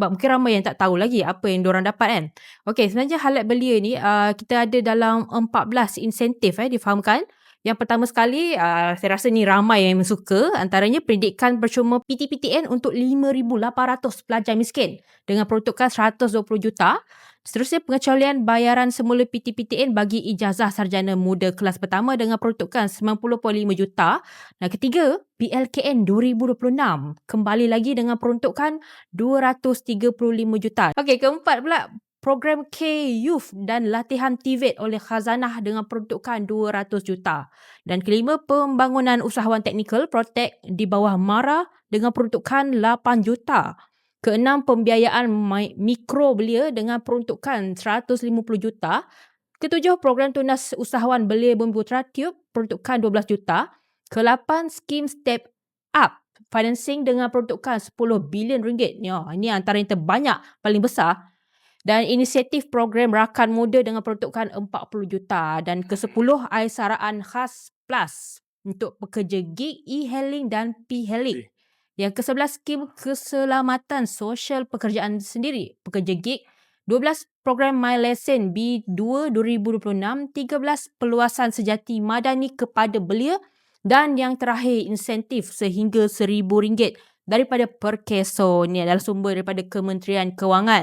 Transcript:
Sebab mungkin ramai yang tak tahu lagi apa yang diorang dapat kan. Okey, sebenarnya halat belia ni uh, kita ada dalam 14 insentif eh difahamkan. Yang pertama sekali, uh, saya rasa ni ramai yang suka. Antaranya pendidikan percuma PTPTN untuk 5,800 pelajar miskin dengan peruntukan 120 juta. Seterusnya pengecualian bayaran semula PTPTN bagi ijazah sarjana muda kelas pertama dengan peruntukan 90.5 juta. Dan ketiga, PLKN 2026 kembali lagi dengan peruntukan 235 juta. Okey, keempat pula program K Youth dan latihan TVET oleh Khazanah dengan peruntukan 200 juta. Dan kelima, pembangunan usahawan teknikal Protect di bawah MARA dengan peruntukan 8 juta. Keenam, pembiayaan mikro belia dengan peruntukan 150 juta. Ketujuh, program tunas usahawan belia Bumi Putra Tube peruntukan 12 juta. Kelapan, skim Step Up financing dengan peruntukan 10 bilion ringgit. Ya, ini antara yang terbanyak paling besar. Dan inisiatif program rakan muda dengan peruntukan 40 juta. Dan ke-10, aisaraan khas plus untuk pekerja gig, e-hailing dan p-hailing. Yang ke-11 skim keselamatan sosial pekerjaan sendiri, pekerja gig. 12 program My Lesson B2 2026, 13 peluasan sejati madani kepada belia dan yang terakhir insentif sehingga RM1,000 daripada Perkeso. Ini adalah sumber daripada Kementerian Kewangan.